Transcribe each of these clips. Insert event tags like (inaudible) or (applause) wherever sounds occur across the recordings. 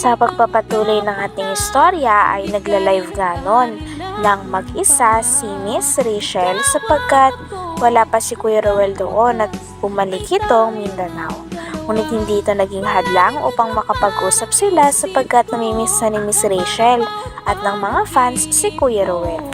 Sa pagpapatuloy ng ating istorya ay nagla-live nga nun ng mag-isa si Miss Rachel sapagkat wala pa si Kuya Rowell doon at bumalik itong Mindanao. Ngunit hindi ito naging hadlang upang makapag-usap sila sapagkat namimiss na ni Miss Rachel at ng mga fans si Kuya Rowell.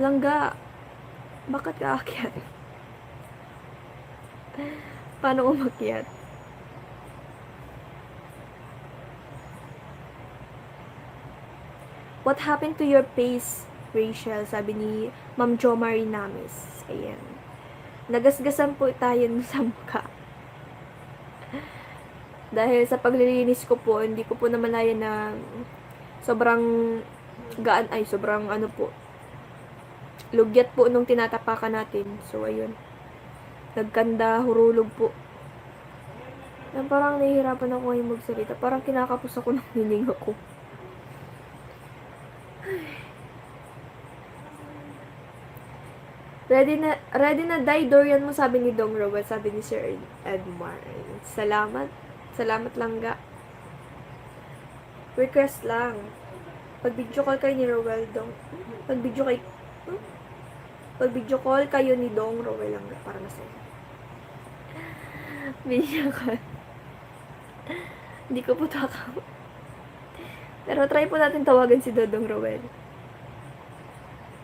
Langga, bakit ka aakyat? Paano umakyat? What happened to your face, Rachel? Sabi ni Ma'am Jo Marie Namis. Ayan. Nagasgasan po tayo (laughs) sa mukha. Dahil sa paglilinis ko po, hindi ko po namalayan na sobrang gaan, ay sobrang ano po, lugyat po nung tinatapakan natin. So, ayun. Nagkanda, hurulog po. Na parang nahihirapan ako ngayon magsalita. Parang kinakapos ako ng (laughs) hininga ko. Ready na, ready na die Dorian mo, sabi ni Dong Robert, sabi ni Sir Edmar. Salamat. Salamat lang ga. Request lang. Pag video call kayo ni Rowell Dong. Pag video kay hmm? Pag video call kayo ni Dong Rowell lang para masaya. (laughs) Video call. Hindi ko po takam. Pero try po natin tawagan si Dodong Rowell.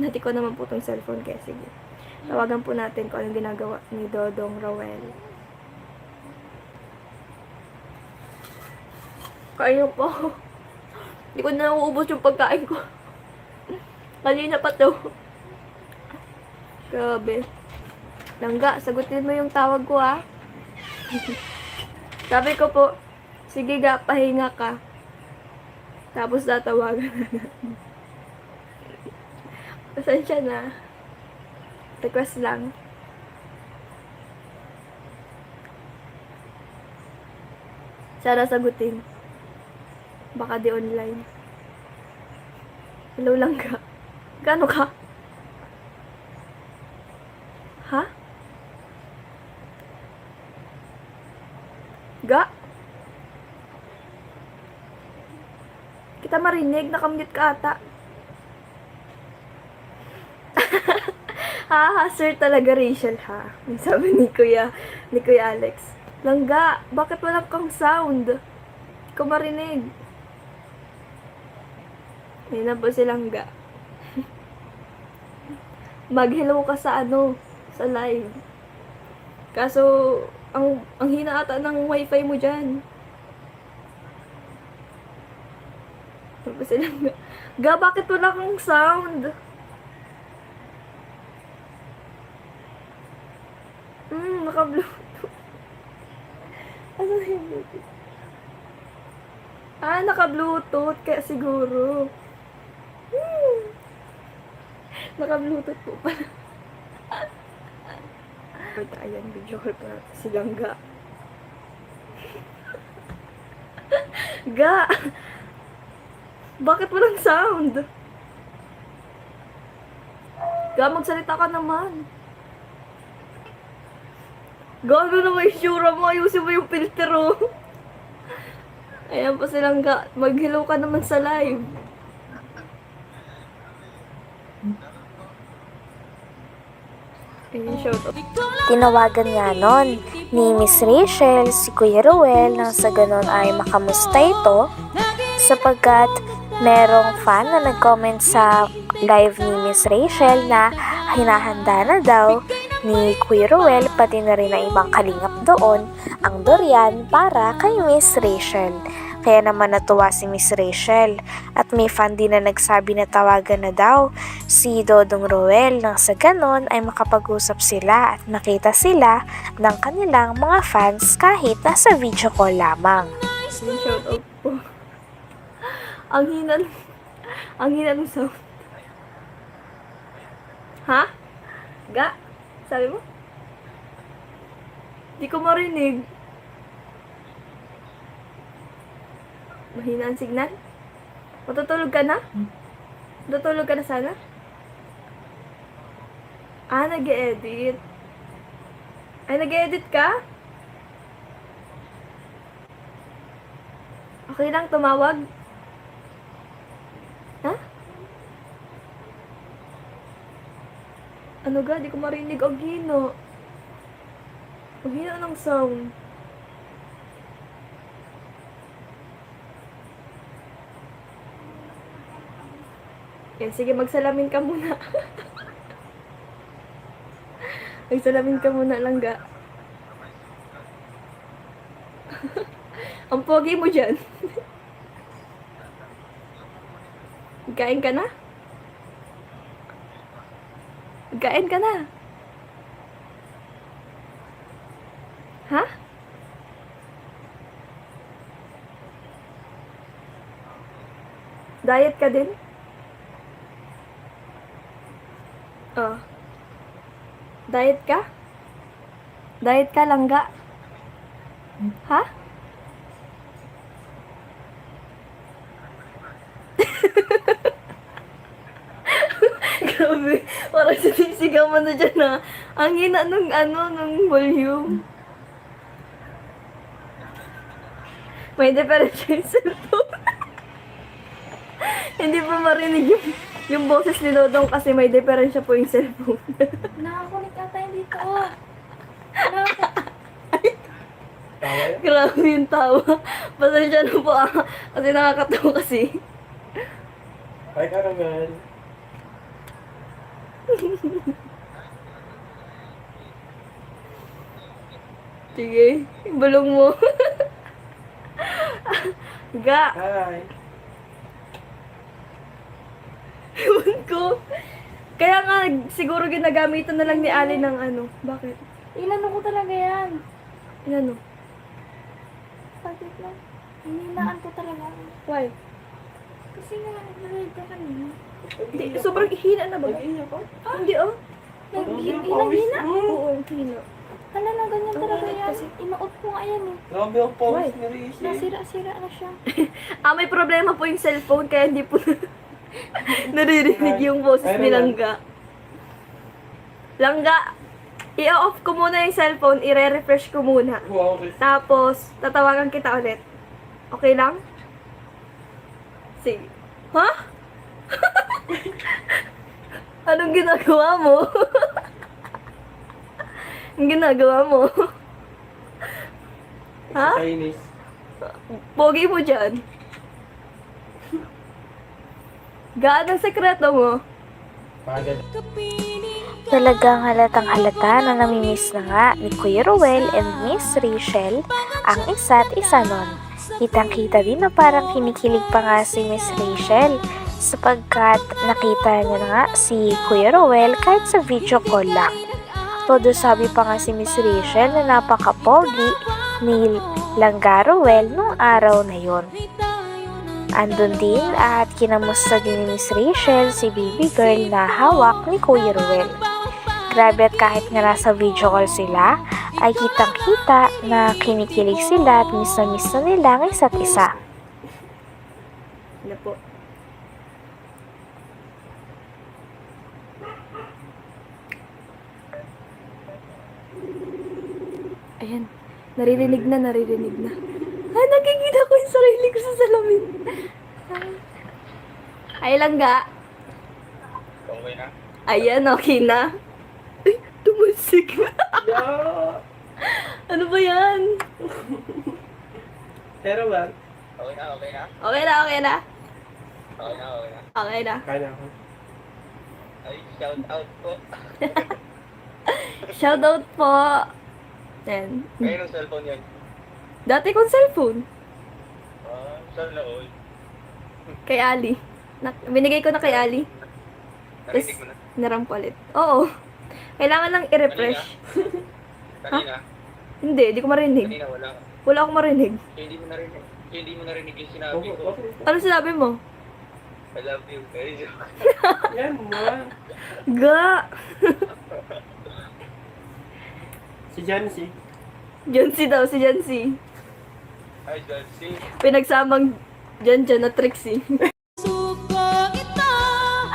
Nati ko naman po tong cellphone kaya sige. Tawagan po natin kung anong ginagawa ni Dodong Rowell. Kayo po. (laughs) Hindi ko na nauubos yung pagkain ko. (laughs) Kanina pa to. Grabe. Langga, sagutin mo yung tawag ko ah. (laughs) Sabi ko po, sige ga, pahinga ka. Tapos tatawagan na natin. Pasensya na. Request lang. Sana sagutin. Baka di online. Hello lang ka. Gano ka? Ha? Ga? Kita marinig, nakamute ka ata. Ha, ha, sir talaga Rachel ha. Sabi ni Kuya, ni Kuya Alex. Langga, bakit walang kang sound? Hindi ko marinig. Yan na po si Langga. (laughs) Mag-hello ka sa ano, sa live. Kaso, ang, ang hina ata ng wifi mo dyan. Tapos si Langga. Ga, bakit wala kang sound? Hmm, naka-bluetooth. Ano yung bluetooth? Ah, naka-bluetooth. Kaya siguro. Hmm. Naka-bluetooth po pala. But ayan, video call pa natin si Langga. Ga! Bakit walang sound? Ga, magsalita ka naman. Gago na may sura mo. Ayusin mo yung filter, oh. Ayan pa silang ga. Mag-hello ka naman sa live. Tinawagan nga nun ni Miss Rachel si Kuya Ruel nang sa ganon ay makamusta ito sapagkat merong fan na nag-comment sa live ni Miss Rachel na hinahanda na daw ni Kuya Ruel pati na rin ang ibang kalingap doon ang durian para kay Miss Rachel. Kaya naman natuwa si Miss Rachel at may fan din na nagsabi na tawagan na daw si Dodong Roel nang sa ganon ay makapag-usap sila at makita sila ng kanilang mga fans kahit nasa video call lamang. Shout out po. ang hina, ang hina ng sound. Ha? Ga? Sabi mo? Di ko marinig. Mahina ang signal? Matutulog ka na? Matutulog ka na sana? Ah, nag-edit. Ay, nag-edit ka? Okay lang tumawag? Ha? Ano ga? Di ko marinig ang hino. Ang hino ng sound. Yan, sige, magsalamin ka muna. (laughs) magsalamin ka muna lang ga. (laughs) Ang pogi mo dyan. (laughs) Kain ka na? Kain ka na? Ha? Diet ka din? Oh. Diet ka? Diet ka lang ga? Ha? Parang (laughs) sinisigaw mo na dyan na. Ang hina nung ano, nung volume. May diferensya yung cellphone. (laughs) Hindi pa marinig yung, yung boses ni Dodong kasi may diferensya po yung cellphone. (laughs) Nakakulit ata yung dito. Oh. Nakaka- Grabe yung tawa. Pasensya na po ah. Kasi nakakatawa kasi. Ay, karangal. Sige, bulong mo. Ga, Hi. ewan ko. Kaya nga, siguro ginagamitan na lang ni Ali ng ano. Bakit? Ilan ko talaga yan. Ano? Bakit lang? Hininaan ko talaga. Why? Kasi nga, nag-ride ka kanina. Hindi, sobrang hina na ba? Nag-iiyak ko? Hindi oh. Nag-hina? mo. Oo, ang hina. Hala na, ganyan talaga yan. Inuot ko nga yan eh. Grabe ang pawis ni Rishi. Nasira-sira na siya. (laughs) Ah, may problema po yung cellphone kaya hindi po (laughs) naririnig yung boses ni Langga. Langga, i-off ko muna yung cellphone, i-refresh ko muna. Tapos, tatawagan kita ulit. Okay lang? Sige. Ha? (laughs) Anong ginagawa mo? (laughs) Ang ginagawa mo? ha? Chinese. Pogi mo dyan. Gaan ang sekreto mo. Talagang halatang halata na namimiss na nga ni Kuya Ruel and Miss Rachel ang isa't isa nun. Kitang-kita din na parang kinikilig pa nga si Miss Rachel sapagkat nakita niya na nga si Kuya Ruel kahit sa video call lang. Todo sabi pa nga si Miss Rachel na napaka-pogi ni Langga Ruel nung araw na yon. Andun din at kinamusta din ni Miss Rachel si baby girl na hawak ni Kuya Ruel. Grabe at kahit nga nasa video call sila, ay kitang kita na kinikilig sila at miss na miss na nila ang isa't isa. Ano po? Ayan. Naririnig na, naririnig na. Ah, nakikita ko yung sarili ko sa salamin. Ay lang ga. Okay na? Ayan, okay na. Ay, tumusik na. Ano ba yan? Pero ba? Okay na, okay na. Okay na. Okay na, okay na. Okay na. Kaya ako. Ay, shout out po. (laughs) Shoutout po. Ayan. Ngayon ang cellphone yan. Dati kong cellphone. Ah, Sana all. (laughs) Kay Ali. Na, binigay ko na kay Ali. Narinig mo na. Naram ko ulit. Oo. Kailangan lang i-refresh. Kanina. Hindi, hindi ko marinig. Kanina wala. Wala akong marinig. Kaya hindi mo narinig. Kaya hindi mo narinig yung sinabi ko. Ano sinabi mo? I love you. Ay, (laughs) joke. Yan mo. Ga! (laughs) Si Jancy. Jancy daw, si Jancy. Ay, Jancy. Pinagsamang Janjan na Trixie.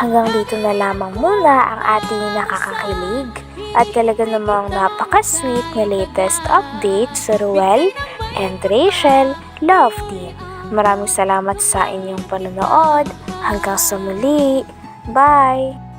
Hanggang dito na lamang muna ang ating nakakakilig at talaga namang napaka-sweet na latest update sa Ruel and Rachel Love Team. Maraming salamat sa inyong panonood. Hanggang sa muli. Bye!